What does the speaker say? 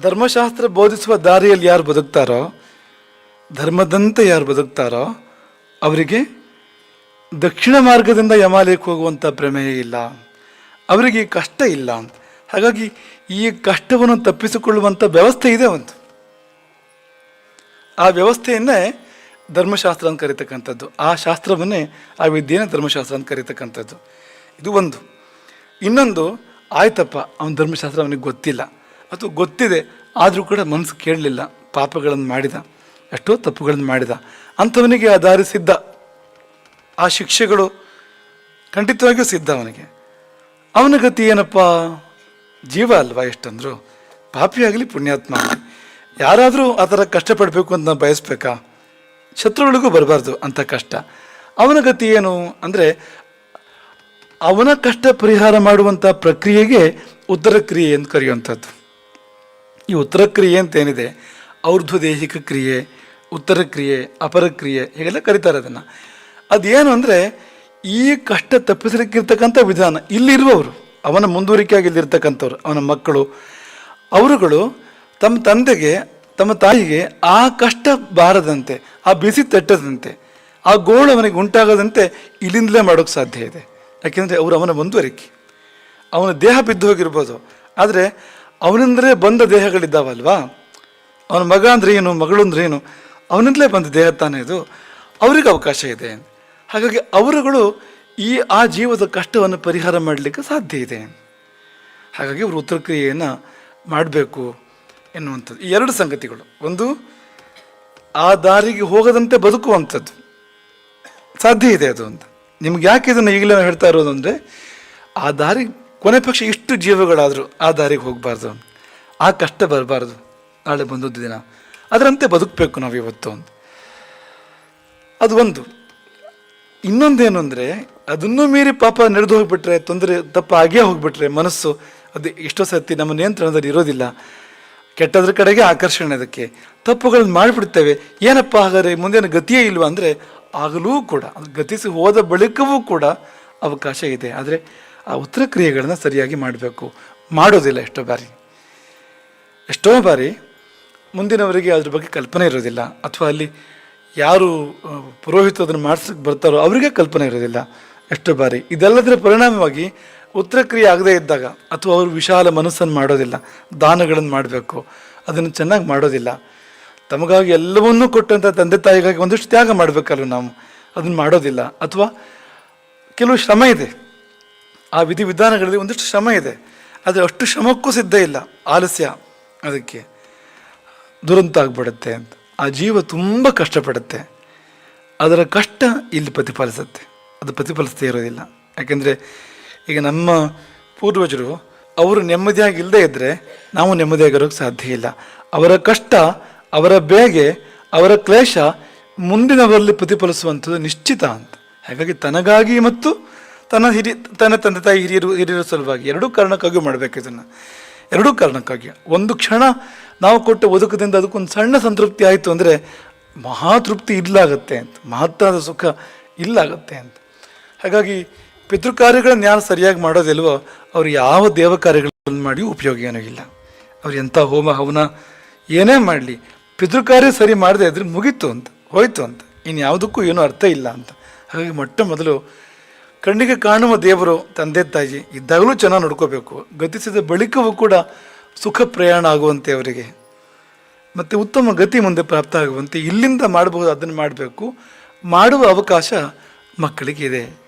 ಧರ್ಮಶಾಸ್ತ್ರ ಬೋಧಿಸುವ ದಾರಿಯಲ್ಲಿ ಯಾರು ಬದುಕ್ತಾರೋ, ಧರ್ಮದಂತೆ ಯಾರು ಬದುಕ್ತಾರೋ, ಅವರಿಗೆ ದಕ್ಷಿಣ ಮಾರ್ಗದಿಂದ ಯಮಾಲಯಕ್ಕೆ ಹೋಗುವಂಥ ಪ್ರಮೇಯ ಇಲ್ಲ. ಅವರಿಗೆ ಕಷ್ಟ ಇಲ್ಲ ಅಂತ. ಹಾಗಾಗಿ ಈ ಕಷ್ಟವನ್ನು ತಪ್ಪಿಸಿಕೊಳ್ಳುವಂಥ ವ್ಯವಸ್ಥೆ ಇದೆ ಒಂದು. ಆ ವ್ಯವಸ್ಥೆಯನ್ನೇ ಧರ್ಮಶಾಸ್ತ್ರ ಅಂತ ಕರೀತಕ್ಕಂಥದ್ದು. ಆ ಶಾಸ್ತ್ರವನ್ನೇ ಆ ವಿದ್ಯೆಯೇ ಧರ್ಮಶಾಸ್ತ್ರ ಅಂತ ಕರೀತಕ್ಕಂಥದ್ದು. ಇದು ಒಂದು. ಇನ್ನೊಂದು, ಆಯ್ತಪ್ಪ, ಅವನ ಧರ್ಮಶಾಸ್ತ್ರ ಅವನಿಗೆ ಗೊತ್ತಿಲ್ಲ. ಅಥವಾ ಗೊತ್ತಿದೆ, ಆದರೂ ಕೂಡ ಮನಸ್ಸು ಕೇಳಲಿಲ್ಲ. ಪಾಪಗಳನ್ನು ಮಾಡಿದ, ಎಷ್ಟೋ ತಪ್ಪುಗಳನ್ನು ಮಾಡಿದ. ಅಂಥವನಿಗೆ ಆ ದಾರಿ ಆ ಶಿಕ್ಷೆಗಳು ಖಂಡಿತವಾಗಿಯೂ ಸಿದ್ಧ ಅವನಿಗೆ. ಅವನ ಗತಿ ಏನಪ್ಪ? ಜೀವ ಅಲ್ವಾ ಎಷ್ಟಂದ್ರು? ಪಾಪಿ ಆಗಲಿ, ಪುಣ್ಯಾತ್ಮ ಯಾರಾದರೂ ಆ ಥರ ಕಷ್ಟಪಡಬೇಕು ಅಂತ ನಾವು ಬಯಸ್ಬೇಕಾ? ಶತ್ರುಗಳಿಗೂ ಬರಬಾರ್ದು ಅಂಥ ಕಷ್ಟ. ಅವನ ಗತಿ ಏನು ಅಂದರೆ, ಅವನ ಕಷ್ಟ ಪರಿಹಾರ ಮಾಡುವಂಥ ಪ್ರಕ್ರಿಯೆಗೆ ಉತ್ತರ ಕ್ರಿಯೆ ಅಂತ ಕರೆಯುವಂಥದ್ದು. ಈ ಉತ್ತರ ಕ್ರಿಯೆ ಅಂತ ಏನಿದೆ ಔರ್ಧ್ವ ದೈಹಿಕ ಕ್ರಿಯೆ, ಉತ್ತರ ಕ್ರಿಯೆ, ಅಪರ ಕ್ರಿಯೆ, ಹೀಗೆಲ್ಲ ಕರೀತಾರೆ ಅದನ್ನು. ಅದೇನು ಅಂದರೆ, ಈ ಕಷ್ಟ ತಪ್ಪಿಸಲಿಕ್ಕಿರ್ತಕ್ಕಂಥ ವಿಧಾನ ಇಲ್ಲಿರುವವರು ಅವನ ಮುಂದುವರಿಕೆಯಾಗಿ ಇಲ್ಲಿರ್ತಕ್ಕಂಥವ್ರು ಅವನ ಮಕ್ಕಳು, ಅವರುಗಳು ತಮ್ಮ ತಂದೆಗೆ, ತಮ್ಮ ತಾಯಿಗೆ ಆ ಕಷ್ಟ ಬಾರದಂತೆ, ಆ ಬಿಸಿ ತಟ್ಟದಂತೆ, ಆ ಗೋಳು ಅವನಿಗೆ ಉಂಟಾಗದಂತೆ ಇಲ್ಲಿಂದಲೇ ಮಾಡೋಕ್ಕೆ ಸಾಧ್ಯ ಇದೆ. ಯಾಕೆಂದರೆ ಅವರು ಅವನ ಮುಂದುವರಿಕೆ. ಅವನ ದೇಹ ಬಿದ್ದು ಹೋಗಿರ್ಬೋದು. ಆದರೆ ಅವನಿಂದಲೇ ಬಂದ ದೇಹಗಳಿದ್ದಾವಲ್ವಾ? ಅವನ ಮಗ ಅಂದ್ರೆ ಏನು, ಮಗಳು ಅಂದ್ರೆ ಏನು? ಅವನಿಂದಲೇ ಬಂದ ದೇಹ ತಾನೇ ಇದು. ಅವರಿಗೆ ಅವಕಾಶ ಇದೆ. ಹಾಗಾಗಿ ಅವರುಗಳು ಈ, ಆ ಜೀವದ ಕಷ್ಟವನ್ನು ಪರಿಹಾರ ಮಾಡಲಿಕ್ಕೆ ಸಾಧ್ಯ ಇದೆ. ಹಾಗಾಗಿ ಅವರು ಉತ್ತರ ಕ್ರಿಯೆಯನ್ನು ಮಾಡಬೇಕು ಎನ್ನುವಂಥದ್ದು. ಈ ಎರಡು ಸಂಗತಿಗಳು. ಒಂದು, ಆ ದಾರಿಗೆ ಹೋಗದಂತೆ ಬದುಕುವಂಥದ್ದು. ಸಾಧ್ಯ ಇದೆ ಅದು ಅಂತ. ನಿಮ್ಗೆ ಯಾಕೆ ಇದನ್ನು ಈಗಲೇ ಹೇಳ್ತಾ ಇರೋದು ಅಂದರೆ, ಆ ದಾರಿ ಕೊನೆ ಪಕ್ಷ ಇಷ್ಟು ಜೀವಗಳಾದರೂ ಆ ದಾರಿಗೆ ಹೋಗಬಾರ್ದು. ಆ ಕಷ್ಟ ಬರಬಾರ್ದು. ನಾಳೆ ಬಂದದ್ದು ದಿನ. ಅದರಂತೆ ಬದುಕಬೇಕು ನಾವು ಇವತ್ತು ಅಂತ ಅದು ಒಂದು. ಇನ್ನೊಂದೇನು ಅಂದರೆ, ಅದನ್ನು ಮೀರಿ ಪಾಪ ನಡೆದು ಹೋಗಿಬಿಟ್ರೆ, ತೊಂದರೆ ತಪ್ಪು ಆಗೇ ಹೋಗಿಬಿಟ್ರೆ ಮನಸ್ಸು ಅದು ಎಷ್ಟೋ ಸತಿ ನಮ್ಮ ನಿಯಂತ್ರಣದಲ್ಲಿ ಇರೋದಿಲ್ಲ. ಕೆಟ್ಟದ್ರ ಕಡೆಗೆ ಆಕರ್ಷಣೆ ಅದಕ್ಕೆ. ತಪ್ಪುಗಳನ್ನ ಮಾಡಿಬಿಡ್ತೇವೆ. ಏನಪ್ಪ ಹಾಗಾದ್ರೆ, ಮುಂದೇನು ಗತಿಯೇ ಇಲ್ವಾ ಅಂದರೆ, ಆಗಲೂ ಕೂಡ ಗತಿಸಿ ಹೋದ ಬಳಿಕವೂ ಕೂಡ ಅವಕಾಶ ಇದೆ. ಆದರೆ ಆ ಉತ್ತರ ಕ್ರಿಯೆಗಳನ್ನು ಸರಿಯಾಗಿ ಮಾಡಬೇಕು. ಮಾಡೋದಿಲ್ಲ ಎಷ್ಟೋ ಬಾರಿ. ಎಷ್ಟೋ ಬಾರಿ ಮುಂದಿನವರಿಗೆ ಅದ್ರ ಬಗ್ಗೆ ಕಲ್ಪನೆ ಇರೋದಿಲ್ಲ. ಅಥವಾ ಅಲ್ಲಿ ಯಾರು ಪುರೋಹಿತ ಅದನ್ನು ಮಾಡಿಸಕ್ಕೆ ಬರ್ತಾರೋ ಅವರಿಗೆ ಕಲ್ಪನೆ ಇರೋದಿಲ್ಲ ಎಷ್ಟೋ ಬಾರಿ. ಇದೆಲ್ಲದರ ಪರಿಣಾಮವಾಗಿ ಉತ್ತರ ಕ್ರಿಯೆ ಆಗದೇ ಇದ್ದಾಗ ಅಥವಾ ಅವರು ವಿಶಾಲ ಮನಸ್ಸನ್ನು ಮಾಡೋದಿಲ್ಲ, ದಾನಗಳನ್ನು ಮಾಡಬೇಕು, ಅದನ್ನು ಚೆನ್ನಾಗಿ ಮಾಡೋದಿಲ್ಲ. ತಮಗಾಗಿ ಎಲ್ಲವನ್ನೂ ಕೊಟ್ಟಂಥ ತಂದೆ ತಾಯಿಗಾಗಿ ಒಂದಿಷ್ಟು ತ್ಯಾಗ ಮಾಡಬೇಕಲ್ಲ ನಾವು? ಅದನ್ನು ಮಾಡೋದಿಲ್ಲ. ಅಥವಾ ಕೆಲವು ಶ್ರಮ ಇದೆ. ಆ ವಿಧಿವಿಧಾನಗಳಲ್ಲಿ ಒಂದಿಷ್ಟು ಶ್ರಮ ಇದೆ. ಆದರೆ ಅಷ್ಟು ಶ್ರಮಕ್ಕೂ ಸಿದ್ಧ ಇಲ್ಲ. ಆಲಸ್ಯ ಅದಕ್ಕೆ. ದುರಂತ ಆಗ್ಬಿಡುತ್ತೆ ಅಂತ. ಆ ಜೀವ ತುಂಬ ಕಷ್ಟಪಡುತ್ತೆ. ಅದರ ಕಷ್ಟ ಇಲ್ಲಿ ಪ್ರತಿಫಲಿಸುತ್ತೆ. ಅದು ಪ್ರತಿಫಲಿಸ್ತೇ ಇರೋದಿಲ್ಲ. ಯಾಕೆಂದರೆ ಈಗ ನಮ್ಮ ಪೂರ್ವಜರು ಅವರು ನೆಮ್ಮದಿಯಾಗಿ ಇಲ್ಲದೆ ಇದ್ದರೆ ನಾವು ನೆಮ್ಮದಿಯಾಗಿರೋಕ್ಕೆ ಸಾಧ್ಯ ಇಲ್ಲ. ಅವರ ಕಷ್ಟ, ಅವರ ಬೇಗೆ, ಅವರ ಕ್ಲೇಶ ಮುಂದಿನವರಲ್ಲಿ ಪ್ರತಿಫಲಿಸುವಂಥದ್ದು ನಿಶ್ಚಿತ ಅಂತ. ಹಾಗಾಗಿ ತನಗಾಗಿ ಮತ್ತು ತನ್ನ ಹಿರಿ, ತನ್ನ ತಂದೆ ತಾಯಿ ಹಿರಿಯರು, ಹಿರಿಯರ ಸಲುವಾಗಿ ಎರಡೂ ಕಾರಣಕ್ಕಾಗಿ ಮಾಡಬೇಕು ಇದನ್ನು. ಎರಡೂ ಕಾರಣಕ್ಕಾಗಿ. ಒಂದು ಕ್ಷಣ ನಾವು ಕೊಟ್ಟ ಬದುಕದಿಂದ ಅದಕ್ಕೊಂದು ಸಣ್ಣ ಸಂತೃಪ್ತಿ ಆಯಿತು ಅಂದರೆ ಮಹಾತೃಪ್ತಿ ಇಲ್ಲಾಗತ್ತೆ ಅಂತ, ಮಹತ್ತಾದ ಸುಖ ಇಲ್ಲಾಗತ್ತೆ ಅಂತ. ಹಾಗಾಗಿ ಪಿತೃಕಾರ್ಯಗಳನ್ನು ಯಾರು ಸರಿಯಾಗಿ ಮಾಡೋದಿಲ್ವೋ ಅವರು ಯಾವ ದೇವ ಕಾರ್ಯಗಳನ್ನು ಮಾಡಿ ಉಪಯೋಗ ಏನೂ ಇಲ್ಲ. ಅವ್ರು ಎಂಥ ಹೋಮ, ಹವನ ಏನೇ ಮಾಡಲಿ ಪಿತೃಕಾರ್ಯ ಸರಿ ಮಾಡದೆ ಇದ್ರೆ ಮುಗೀತು ಅಂತ, ಹೋಯ್ತು ಅಂತ. ಇನ್ನು ಯಾವುದಕ್ಕೂ ಏನೂ ಅರ್ಥ ಇಲ್ಲ ಅಂತ. ಹಾಗಾಗಿ ಮೊಟ್ಟ ಮೊದಲು ಕಣ್ಣಿಗೆ ಕಾಣುವ ದೇವರು ತಂದೆ ತಾಯಿ, ಇದ್ದಾಗಲೂ ಚೆನ್ನಾಗಿ ನೋಡ್ಕೋಬೇಕು. ಗತಿಸಿದ ಬಳಿಕವೂ ಕೂಡ ಸುಖ ಪ್ರಯಾಣ ಆಗುವಂತೆ ಅವರಿಗೆ. ಮತ್ತು ಉತ್ತಮ ಗತಿ ಮುಂದೆ ಪ್ರಾಪ್ತ ಆಗುವಂತೆ ಇಲ್ಲಿಂದ ಮಾಡಬಹುದು, ಅದನ್ನು ಮಾಡಬೇಕು. ಮಾಡುವ ಅವಕಾಶ ಮಕ್ಕಳಿಗೆ ಇದೆ.